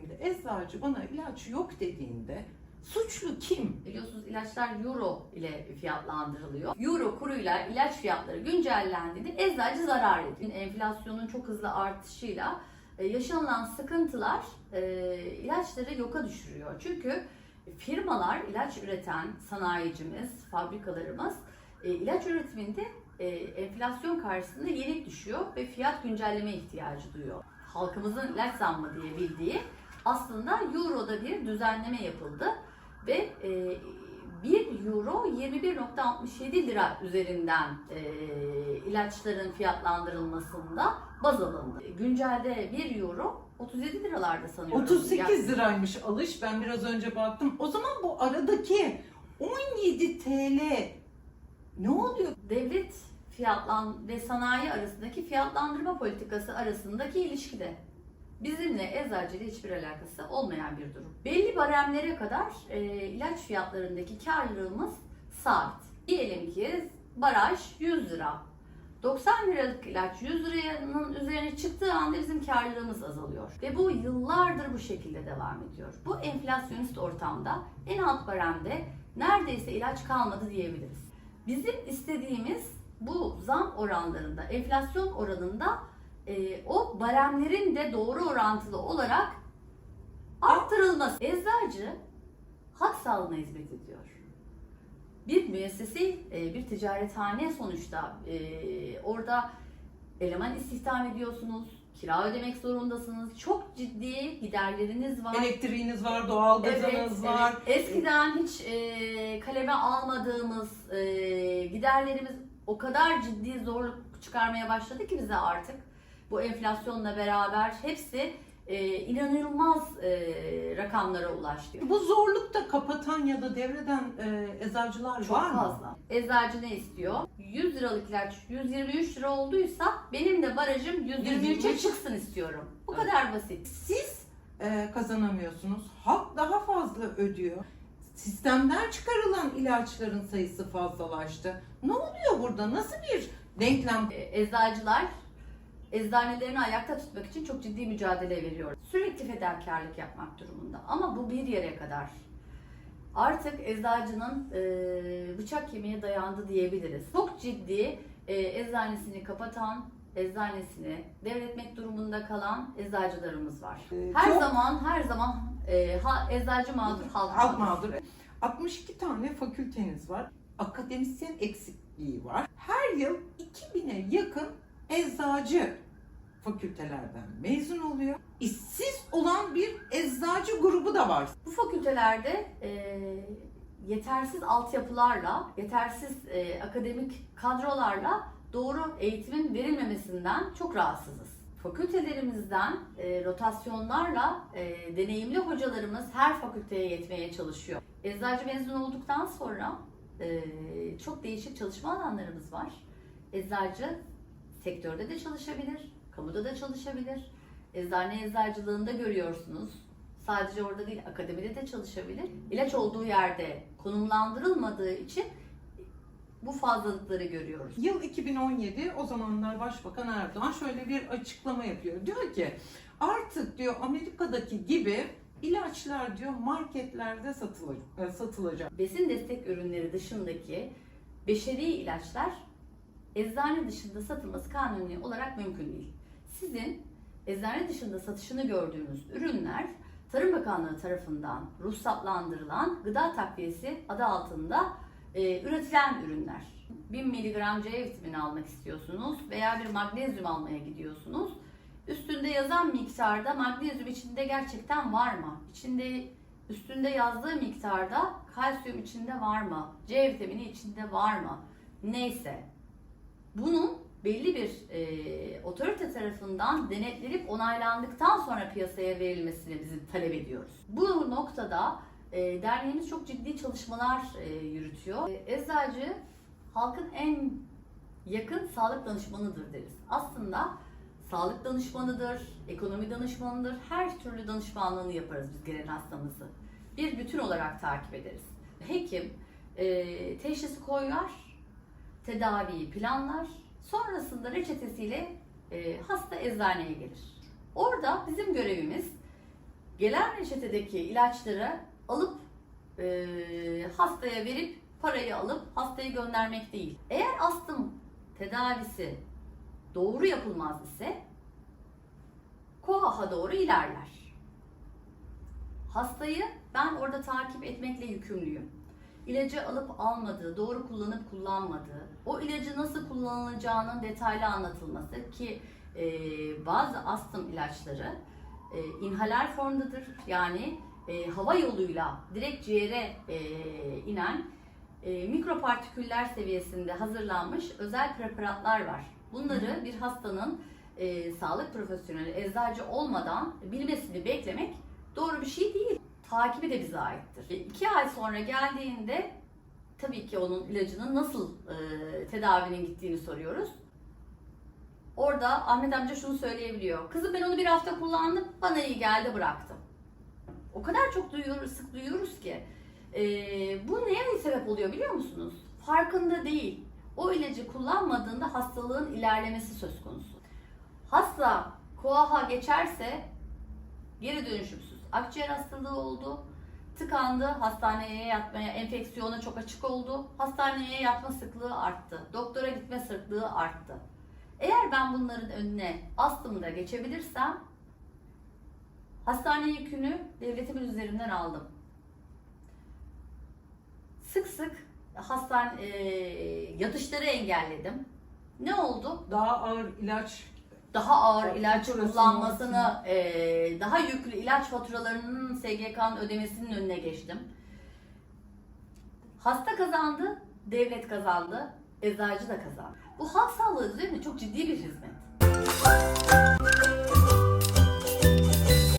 gittiğimde eczacı bana ilaç yok dediğinde suçlu kim? Biliyorsunuz ilaçlar euro ile fiyatlandırılıyor. Euro kuruyla ilaç fiyatları güncellendiğinde eczacı zarar ediyor. Enflasyonun çok hızlı artışıyla e, yaşanılan sıkıntılar e, ilaçları yoka düşürüyor. Çünkü firmalar, ilaç üreten sanayicimiz, fabrikalarımız e, ilaç üretiminde enflasyon karşısında yenik düşüyor ve fiyat güncelleme ihtiyacı duyuyor. Halkımızın ilaç zammı diye bildiği aslında Euro'da bir düzenleme yapıldı ve e, 1 euro 21.67 lira üzerinden e, ilaçların fiyatlandırılmasında baz alındı. Güncelde 1 euro 37 liralarda sanıyorum. 38 liraymış alış. Ben biraz önce baktım. O zaman bu aradaki 17 TL ne oluyor? devlet fiyatlan ve sanayi arasındaki fiyatlandırma politikası arasındaki ilişkide bizimle eczacıyla hiçbir alakası olmayan bir durum. Belli baremlere kadar e, ilaç fiyatlarındaki karlılığımız sabit. Diyelim ki baraj 100 lira. 90 liralık ilaç 100 liranın üzerine çıktığı anda bizim karlılığımız azalıyor. Ve bu yıllardır bu şekilde devam ediyor. Bu enflasyonist ortamda en alt baremde neredeyse ilaç kalmadı diyebiliriz. Bizim istediğimiz bu zam oranlarında, enflasyon oranında e, o baremlerin de doğru orantılı olarak arttırılması. Eczacı halk sağlığına hizmet ediyor. Bir müessese, e, bir ticarethane sonuçta e, orada eleman istihdam ediyorsunuz, kira ödemek zorundasınız, çok ciddi giderleriniz var. Elektriğiniz var, doğalgazınız Evet, var. evet. Eskiden hiç e, kaleme almadığımız e, giderlerimiz o kadar ciddi zorluk çıkarmaya başladı ki bize artık. Bu enflasyonla beraber hepsi e, inanılmaz e, rakamlara ulaştı. Bu zorlukta kapatan ya da devreden e, eczacılar Çok var mı? fazla. Eczacı ne istiyor? 100 liralık ilaç 123 lira olduysa benim de barajım 123'e 123 çıksın istiyorum. Bu Evet. kadar basit. Siz e, kazanamıyorsunuz. Halk daha fazla ödüyor. Sistemden çıkarılan ilaçların sayısı fazlalaştı. Ne oluyor burada? Nasıl bir denklem? E, eczacılar eczanelerini ayakta tutmak için çok ciddi mücadele veriyor. Sürekli fedakarlık yapmak durumunda ama bu bir yere kadar. Artık eczacının e, bıçak kemiğe dayandı diyebiliriz. Çok ciddi e, eczanesini kapatan, eczanesini devretmek durumunda kalan eczacılarımız var. Ee, Her çok- zaman her zaman e, ha, eczacı mağdur, halk, Halk mağdur. mağdur. 62 tane fakülteniz var. Akademisyen eksikliği var. Her yıl 2000'e yakın eczacı fakültelerden mezun oluyor. İşsiz olan bir eczacı grubu da var. Bu fakültelerde e, yetersiz altyapılarla, yetersiz e, akademik kadrolarla doğru eğitimin verilmemesinden çok rahatsızız. Fakültelerimizden e, rotasyonlarla e, deneyimli hocalarımız her fakülteye yetmeye çalışıyor. Eczacı mezun olduktan sonra e, çok değişik çalışma alanlarımız var. Eczacı sektörde de çalışabilir, kamuda da çalışabilir. Eczane eczacılığında görüyorsunuz. Sadece orada değil, akademide de çalışabilir. İlaç olduğu yerde konumlandırılmadığı için bu fazlalıkları görüyoruz. Yıl 2017 o zamanlar Başbakan Erdoğan şöyle bir açıklama yapıyor. Diyor ki artık diyor Amerika'daki gibi ilaçlar diyor marketlerde satılacak. satılacak. Besin destek ürünleri dışındaki beşeri ilaçlar eczane dışında satılması kanuni olarak mümkün değil. Sizin eczane dışında satışını gördüğünüz ürünler Tarım Bakanlığı tarafından ruhsatlandırılan gıda takviyesi adı altında e, üretilen ürünler. 1000 mg C vitamini almak istiyorsunuz veya bir magnezyum almaya gidiyorsunuz. Üstünde yazan miktarda magnezyum içinde gerçekten var mı? İçinde üstünde yazdığı miktarda kalsiyum içinde var mı? C vitamini içinde var mı? Neyse. Bunun belli bir e, otorite tarafından denetlenip onaylandıktan sonra piyasaya verilmesini bizim talep ediyoruz. Bu noktada e, derneğimiz çok ciddi çalışmalar e, yürütüyor. E, eczacı halkın en yakın sağlık danışmanıdır deriz. Aslında sağlık danışmanıdır, ekonomi danışmanıdır, her türlü danışmanlığını yaparız biz gelen hastamızı. Bir bütün olarak takip ederiz. Hekim e, teşhisi koyar, tedaviyi planlar, sonrasında reçetesiyle e, hasta eczaneye gelir. Orada bizim görevimiz gelen reçetedeki ilaçları alıp e, hastaya verip parayı alıp hastaya göndermek değil. Eğer astım tedavisi doğru yapılmaz ise KOAH'a doğru ilerler. Hastayı ben orada takip etmekle yükümlüyüm. İlacı alıp almadığı, doğru kullanıp kullanmadığı, o ilacı nasıl kullanılacağının detaylı anlatılması ki e, bazı astım ilaçları e, inhaler formdadır. Yani e, hava yoluyla direkt ciğere e, inen e, mikropartiküller seviyesinde hazırlanmış özel preparatlar var. Bunları bir hastanın e, sağlık profesyoneli, eczacı olmadan bilmesini beklemek doğru bir şey değil. Takibi de bize aittir. E, iki ay sonra geldiğinde tabii ki onun ilacının nasıl e, tedavinin gittiğini soruyoruz. Orada Ahmet amca şunu söyleyebiliyor. Kızım ben onu bir hafta kullandım, bana iyi geldi bıraktım. O kadar çok duyuyoruz, sık duyuyoruz ki. E, bu neye sebep oluyor biliyor musunuz? Farkında değil. O ilacı kullanmadığında hastalığın ilerlemesi söz konusu. Hasta koaha geçerse geri dönüşümsüz akciğer hastalığı oldu. Tıkandı, hastaneye yatmaya, enfeksiyona çok açık oldu. Hastaneye yatma sıklığı arttı. Doktora gitme sıklığı arttı. Eğer ben bunların önüne astımda geçebilirsem hastane yükünü devletimin üzerinden aldım. Sık sık hastane e, yatışları engelledim. Ne oldu? Daha ağır ilaç Daha ağır ilaç kullanmasını, e, daha yüklü ilaç faturalarının SGK'nın ödemesinin önüne geçtim. Hasta kazandı, devlet kazandı, eczacı da kazandı. Bu halk sağlığı üzerine çok ciddi bir hizmet.